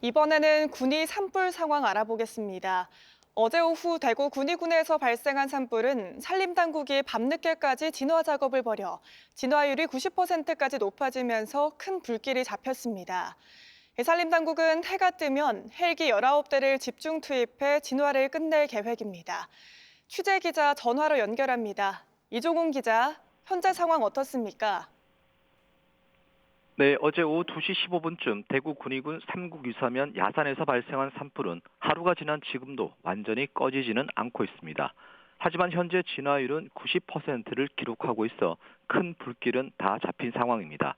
이번에는 군위 산불 상황 알아보겠습니다. 어제 오후 대구 군위군에서 발생한 산불은 산림당국이 밤늦게까지 진화 작업을 벌여 진화율이 90%까지 높아지면서 큰 불길이 잡혔습니다. 산림당국은 해가 뜨면 헬기 19대를 집중 투입해 진화를 끝낼 계획입니다. 취재 기자 전화로 연결합니다. 이종훈 기자, 현재 상황 어떻습니까? 네, 어제 오후 2시 15분쯤 대구 군위군 삼국 유사면 야산에서 발생한 산불은 하루가 지난 지금도 완전히 꺼지지는 않고 있습니다. 하지만 현재 진화율은 90%를 기록하고 있어 큰 불길은 다 잡힌 상황입니다.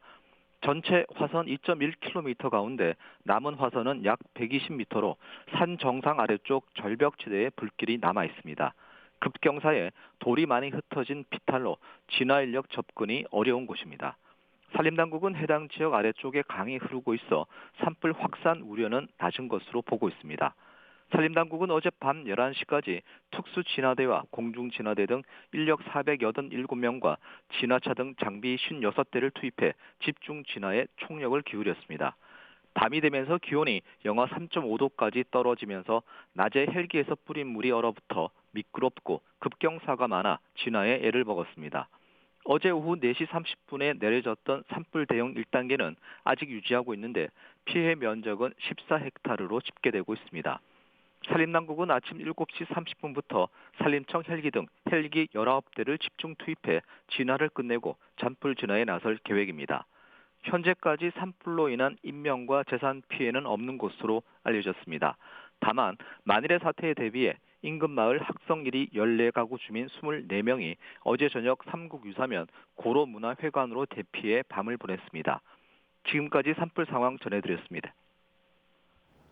전체 화선 2.1km 가운데 남은 화선은 약 120m로 산 정상 아래쪽 절벽지대에 불길이 남아 있습니다. 급경사에 돌이 많이 흩어진 비탈로 진화 인력 접근이 어려운 곳입니다. 산림당국은 해당 지역 아래쪽에 강이 흐르고 있어 산불 확산 우려는 낮은 것으로 보고 있습니다. 산림당국은 어젯밤 11시까지 특수진화대와 공중진화대 등 인력 487명과 진화차 등 장비 56대를 투입해 집중 진화에 총력을 기울였습니다. 밤이 되면서 기온이 영하 3.5도까지 떨어지면서 낮에 헬기에서 뿌린 물이 얼어붙어 미끄럽고 급경사가 많아 진화에 애를 먹었습니다. 어제 오후 4시 30분에 내려졌던 산불 대응 1단계는 아직 유지하고 있는데 피해 면적은 14헥타르로 집계되고 있습니다. 산림당국은 아침 7시 30분부터 산림청 헬기 등 헬기 19대를 집중 투입해 진화를 끝내고 잔불 진화에 나설 계획입니다. 현재까지 산불로 인한 인명과 재산 피해는 없는 것으로 알려졌습니다. 다만 만일의 사태에 대비해 인근 마을 학성일이 14가구 주민 24명이 어제 저녁 삼국 유사면 고로문화회관으로 대피해 밤을 보냈습니다. 지금까지 산불 상황 전해드렸습니다.